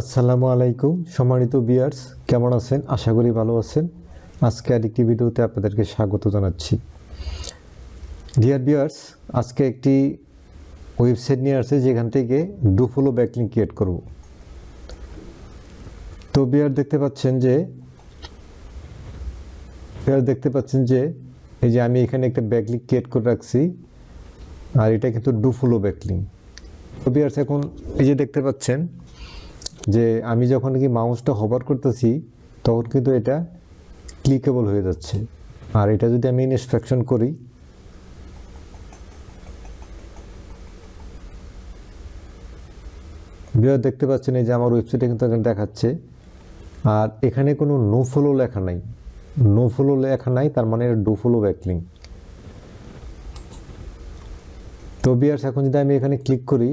আসসালামু আলাইকুম। সম্মানিত বিয়ার্স কেমন আছেন? আশা করি ভালো আছেন। আজকে আরেকটি ভিডিওতে আপনাদেরকে স্বাগত জানাচ্ছি। ডিয়ার বিয়ার্স আজকে একটি ওয়েবসাইট নিয়ে আসছে, যেখান থেকে ডুফলো ব্যাকলিং ক্রিয়েট করব। তো বিয়ার দেখতে পাচ্ছেন যে বিয়ার দেখতে পাচ্ছেন যে, এই যে আমি এখানে একটা ব্যাকলিং ক্রিয়েট করে রাখছি, আর এটা কিন্তু ডুফলো ব্যাকলিং তো বিয়ার্স এখন এই যে দেখতে পাচ্ছেন যে আমি যখন কি মাউসটা হবার করতেছি, তখন কিন্তু এটা ক্লিকেবল হয়ে যাচ্ছে। আর এটা যদি আমি ইনস্ট্রাকশন করি বিয়ার দেখতে পাচ্ছেন এই যে আমার ওয়েবসাইটে কিন্তু এখানে দেখাচ্ছে। আর এখানে কোনো নো ফলো লেখা নাই। নো ফলো লেখা নাই, তার মানে ডো ফলো ব্যাকলিং তো বিয়ার্স, এখন যদি আমি এখানে ক্লিক করি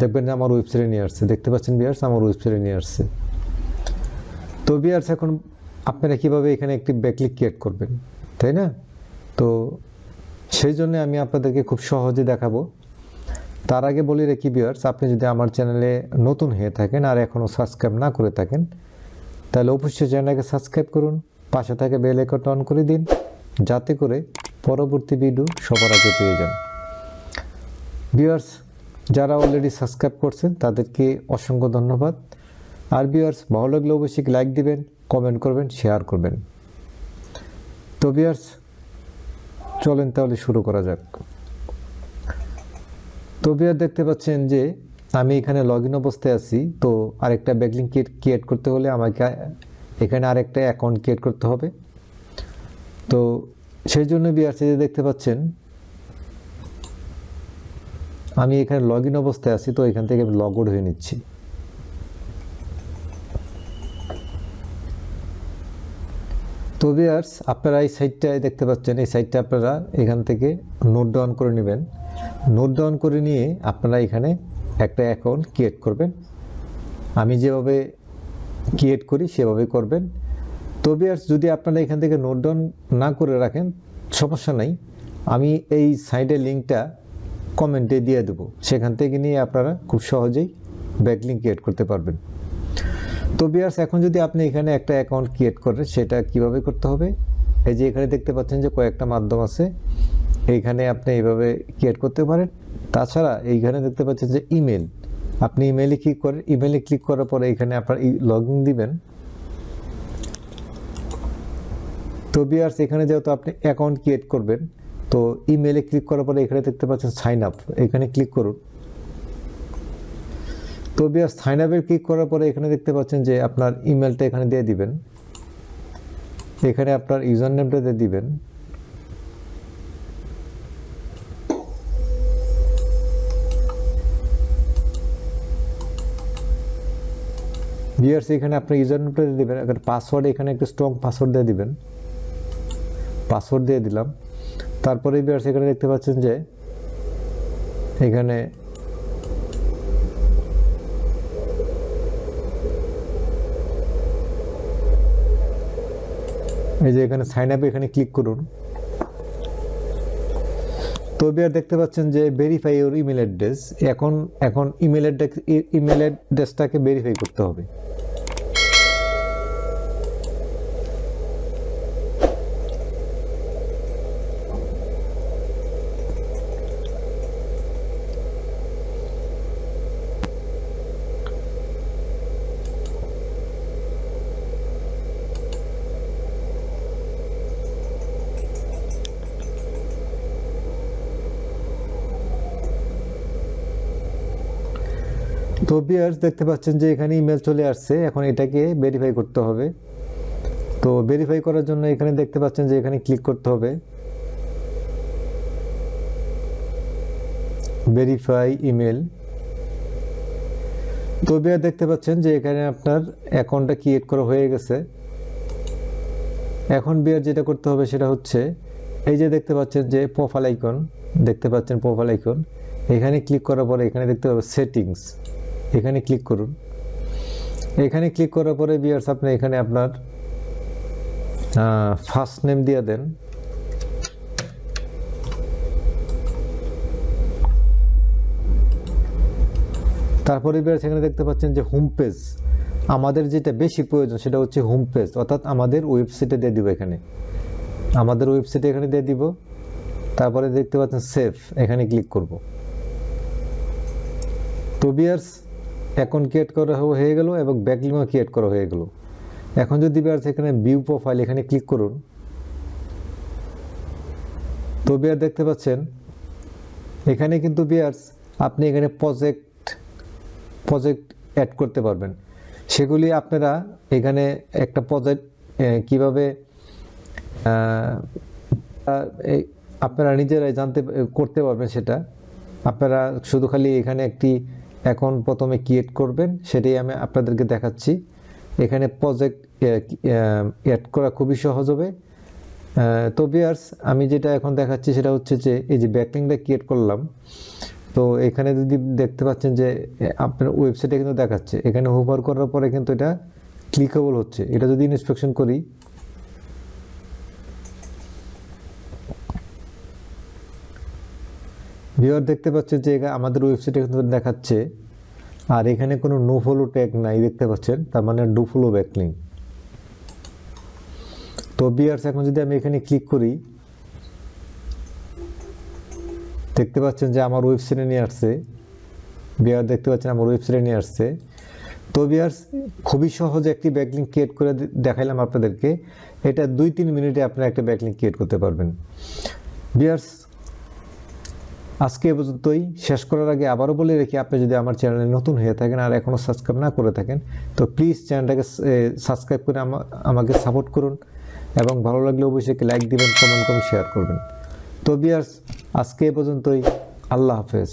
দেখবেন যে আমার ওয়েবসাইটে নিয়ে আসছে। দেখতে পাচ্ছেন বিয়ার্স আমার ওয়েবসাইটে নিয়ে আসছে। তো বিয়ার্স এখন আপনারা কীভাবে এখানে একটি ব্যাকলিক ক্রিয়েট করবেন, তাই না? তো সেই জন্য আমি আপনাদেরকে খুব সহজে দেখাবো। তার আগে বলি রেখি বিয়ার্স আপনি যদি আমার চ্যানেলে নতুন হয়ে থাকেন আর এখনও সাবস্ক্রাইব না করে থাকেন, তাহলে অবশ্যই চ্যানেলকে সাবস্ক্রাইব করুন, পাশে থাকে বেল আইকনটা অন করে দিন, যাতে করে পরবর্তী ভিডিও সবার আগে পেয়ে যান। বিয়ার্স যারা অলরেডি সাবস্ক্রাইব করছেন, তাদেরকে অসংখ্য ধন্যবাদ। আর বিয়ার্স ভালো লাগলে অবশ্যই লাইক দিবেন কমেন্ট করবেন শেয়ার করবেন। তো বিয়ার্স চলেন তাহলে শুরু করা যাক। তো বিয়ার দেখতে পাচ্ছেন যে, আমি এখানে লগ ইন অবস্থায় আছি। তো আরেকটা ব্যাকলিং ক্রিয়েট করতে হলে আমাকে এখানে আরেকটা অ্যাকাউন্ট ক্রিয়েট করতে হবে। তো সেই জন্য বিয়ার্স যে দেখতে পাচ্ছেন আমি এখানে লগ ইন অবস্থায় আছি, তো এখান থেকে আমি লগ আউট হয়ে নিচ্ছি। তো বিয়ার্স আপনারা এই সাইটটায় দেখতে পাচ্ছেন, এই সাইটটা আপনারা এখান থেকে নোট ডাউন করে নেবেন। নোট ডাউন করে নিয়ে আপনারা এখানে একটা অ্যাকাউন্ট ক্রিয়েট করবেন। আমি যেভাবে ক্রিয়েট করি সেভাবে করবেন। তো বিয়ার্স যদি আপনারা এখান থেকে নোট ডাউন না করে রাখেন, সমস্যা নাই। আমি এই সাইডের লিঙ্কটা কমেন্টে দিয়ে দেবো। সেখান থেকে নিয়ে আপনারা খুব সহজেই ব্যাকলিং ক্রিয়েট করতে পারবেন। তো বিয়ার্স এখন যদি আপনি এখানে একটা অ্যাকাউন্ট ক্রিয়েট করেন, সেটা কীভাবে করতে হবে? এই যে এখানে দেখতে পাচ্ছেন যে কয়েকটা মাধ্যম আছে। এইখানে আপনি এইভাবে ক্রিয়েট করতে পারেন। তাছাড়া এইখানে দেখতে পাচ্ছেন যে ইমেল আপনি ইমেলে ক্লিক করেন ইমেলে ক্লিক করার পরে এখানে আপনার লগ ইন দিবেন। তো বিয়ার্স এখানে যেহেতু আপনি অ্যাকাউন্ট ক্রিয়েট করবেন তো ইমেলে ক্লিক করার পরে এখানে দেখতে পাচ্ছেন সাইন আপ এখানে ক্লিক করুন। তো বিয়ার সাইন আপে ক্লিক করার পরে এখানে দেখতে পাচ্ছেন যে আপনার ইমেলটা এখানে দিয়ে দিবেন। এখানে আপনার ইউজার নেমটা দিয়ে দিবেন। বিয়ার্স এখানে আপনার ইউজার নেমটা দিয়ে দিবেন। পাসওয়ার্ড এখানে একটু স্ট্রং পাসওয়ার্ড দিয়ে দিবেন। পাসওয়ার্ড দিয়ে দিলাম। তারপরে বিয়ার্স এখানে দেখতে পাচ্ছেন যে, এখানে এই যে এখানে সাইন আপে এখানে ক্লিক করুন। তো বিয়ার দেখতে পাচ্ছেন যে ভেরিফাই ওর ইমেল অ্যাড্রেস এখন এখন ইমেল অ্যাড্রেস ইমেল অ্যাড্রেসটাকে ভেরিফাই করতে হবে। তো বিয়ার্স দেখতে পাচ্ছেন যে এখানে ইমেল চলে আসছে। এখন এটাকে ভেরিফাই করতে হবে। তো ভেরিফাই করার জন্য এখানে দেখতে পাচ্ছেন যে এখানে ক্লিক করতে হবে। ভেরিফাই ইমেল তো বিয়ার দেখতে পাচ্ছেন যে এখানে আপনার অ্যাকাউন্টটা ক্রিয়েট করা হয়ে গেছে। এখন বিয়ার যেটা করতে হবে সেটা হচ্ছে, এই যে দেখতে পাচ্ছেন যে প্রোফাইল আইকন দেখতে পাচ্ছেন প্রোফাইল আইকন এখানে ক্লিক করার পরে এখানে দেখতে পাবেন সেটিংস এখানে ক্লিক করুন। এখানে ক্লিক করার পরে বিয়ার্স আপনি এখানে আপনার ফার্স্ট নেম দিয়ে দেন। তারপরে বিয়ার্স এখানে দেখতে পাচ্ছেন যে হোম পেজ আমাদের যেটা বেশি প্রয়োজন সেটা হচ্ছে হোম পেজ অর্থাৎ আমাদের ওয়েবসাইটে দিয়ে দিব এখানে। আমাদের ওয়েবসাইটে এখানে দিয়ে দিব, তারপরে দেখতে পাচ্ছেন সেভ এখানে ক্লিক করব। তো বিয়ার্স এখন ক্রিয়েট করা হয়ে গেল এবং ব্যাকলিংও ক্রিয়েট করা হয়ে গেল। এখন যদি বিয়ার্স এখানে ভিউ প্রোফাইল এখানে ক্লিক করুন, তো বিয়ার দেখতে পাচ্ছেন, এখানে কিন্তু বিয়ার্স আপনি এখানে প্রজেক্ট প্রজেক্ট অ্যাড করতে পারবেন। সেগুলি আপনারা এখানে একটা প্রজেক্ট কীভাবে আপনারা নিজেরাই জানতে করতে পারবেন সেটা। আপনারা শুধু খালি এখানে একটি অ্যাকাউন্ট প্রথমে ক্রিয়েট করবেন, সেটাই আমি আপনাদেরকে দেখাচ্ছি। এখানে প্রজেক্ট অ্যাড করা খুবই সহজ হবে। তো বিয়ার্স আমি যেটা এখন দেখাচ্ছি সেটা হচ্ছে যে, এই যে ব্যাকলিংটা ক্রিয়েট করলাম, তো এখানে যদি দেখতে পাচ্ছেন যে আপনার ওয়েবসাইটে কিন্তু দেখাচ্ছে। এখানে হোভার করার পরে কিন্তু এটা ক্লিকেবল হচ্ছে। এটা যদি ইন্সপেকশন করি ভিউয়ার দেখতে পাচ্ছেন যে আমাদের ওয়েবসাইটে কিন্তু দেখাচ্ছে, আর এখানে কোনো নো ফলো ট্যাগ নাই দেখতে পাচ্ছেন, তার মানে ডু ফলো ব্যাকলিং তো বিয়ার্স এখন যদি আমি এখানে ক্লিক করি, দেখতে পাচ্ছেন যে আমার ওয়েবসাইটে নিয়ে আসছে বিয়ার দেখতে পাচ্ছেন আমার ওয়েবসাইটে নিয়ে আসছে। তো বিয়ার্স খুবই সহজে একটি ব্যাকলিং ক্রিয়েট করে দেখাইলাম আপনাদেরকে, এটা দুই তিন মিনিটে আপনারা একটা ব্যাকলিং ক্রিয়েট করতে পারবেন। বিয়ার্স আজকে এ পর্যন্তই। শেষ করার আগে আবারও বলে রেখে, আপনি যদি আমার চ্যানেলে নতুন হয়ে থাকেন আর এখনও সাবস্ক্রাইব না করে থাকেন, তো প্লিজ চ্যানেলটাকে সাবস্ক্রাইব করে আমা- আমাকে সাপোর্ট করুন এবং ভালো লাগলে অবশ্যই লাইক দিবেন, কমেন্ট করুন, শেয়ার করবেন। তো বিয়ার্স আজকে এ পর্যন্তই। আল্লাহ হাফেজ।